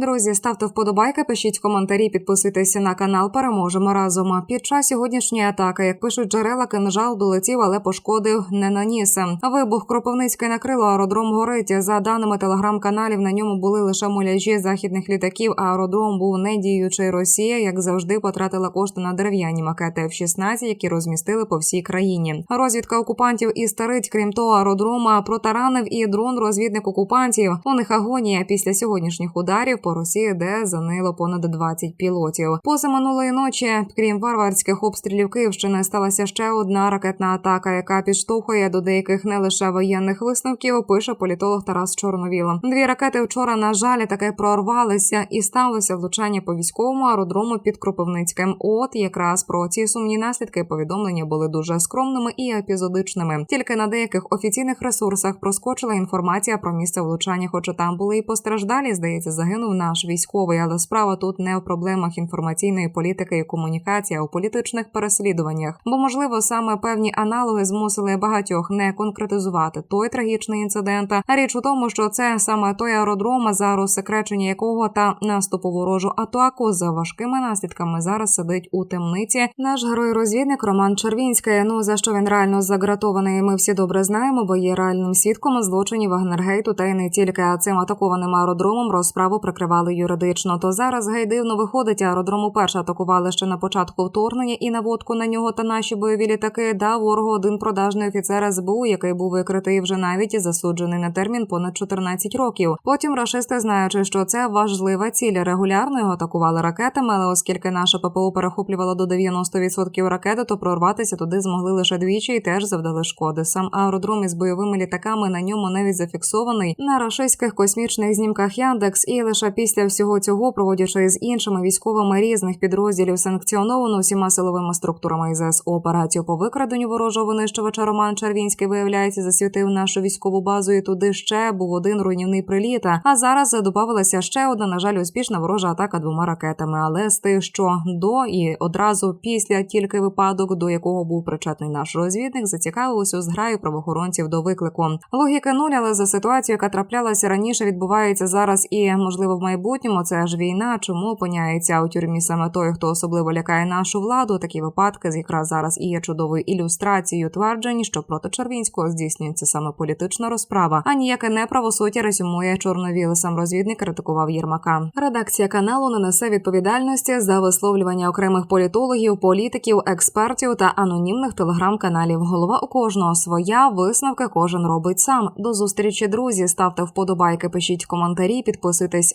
Друзі, ставте вподобайки, пишіть коментарі, підписуйтеся на канал. Переможемо разом. Під час сьогоднішньої атаки, як пишуть джерела, кинжал долетів, але пошкодив не наніс. Вибух Кропивницький накрило аеродром горить. За даними телеграм-каналів, на ньому були лише муляжі західних літаків. А аеродром був недіючий. Росія, як завжди, потратила кошти на дерев'яні макети F-16, які розмістили по всій країні. Розвідка окупантів і старить, крім того, аеродрома протаранив і дрон розвідник окупантів. У них агонія після сьогоднішніх ударів по Росії, де занило понад 20 пілотів. Поза минулої ночі, крім варварських обстрілів Київщини, сталася ще одна ракетна атака, яка підштовхує до деяких не лише воєнних висновків. Пише політолог Тарас Чорновіл. Дві ракети вчора, на жаль, таки прорвалися і сталося влучання по військовому аеродрому під Кропивницьким. От якраз про ці сумні наслідки повідомлення були дуже скромними і епізодичними. Тільки на деяких офіційних ресурсах проскочила інформація про місце влучання, хоча там були і постраждалі. Здається, загинув наш військовий. Але справа тут не в проблемах інформаційної політики і комунікації, а у політичних переслідуваннях. Бо можливо саме певні аналоги змусили багатьох не конкретизувати той трагічний інцидент. А річ у тому, що це саме той аеродром, за розсекречення якого та наступу ворожу атаку за важкими наслідками зараз сидить у темниці. Наш герой-розвідник Роман Червінський. Ну за що він реально загратований? Ми всі добре знаємо, бо є реальним свідком злочинів Вагнергейту та й не тільки цим атакованим аеродромом розправу прикривали юридично. То зараз гей дивно виходить. Аеродром уперше атакували ще на початку вторгнення і наводку на нього та наші бойові літаки дав ворогу один продажний офіцер СБУ, який був викритий вже навіть і засуджений на термін понад 14 років. Потім рашисти, знаючи, що це важлива ціль, регулярно його атакували ракетами, але оскільки наше ППО перехоплювало до 90% ракети, то прорватися туди змогли лише двічі і теж завдали шкоди. Сам аеродром із бойовими літаками на ньому навіть зафіксований на рашистських космічних знімках Яндекс, і лише після всього цього, проводячи з іншими військовими різних підрозділів, санкціоновано всіма силовими структурами ІЗС операцію по викраденню ворожого винищувача Роман Червінський виявляється, засвітив нашу військову базу. І туди ще був один руйнівний приліт. А зараз додавалася ще одна, на жаль, успішна ворожа атака двома ракетами. Але з тих, що до і одразу після тільки випадок, до якого був причетний наш розвідник, зацікавилось у зграю правоохоронців до виклику. Логіки нуль, але за ситуацію, яка траплялася раніше, відбувається зараз і можливо майбутньому. Це ж війна. Чому опиняється у тюрмі саме той, хто особливо лякає нашу владу? Такі випадки з якраз зараз і є чудовою ілюстрацією тверджень, що проти Червінського здійснюється саме політична розправа, а ніяке не правосуддя резюмує чорновіл. Сам розвідник критикував Єрмака. Редакція каналу не несе відповідальності за висловлювання окремих політологів, політиків, експертів та анонімних телеграм-каналів. Голова у кожного своя висновки кожен робить сам. До зустрічі, друзі. Ставте вподобайки, пишіть коментарі, підписуйтесь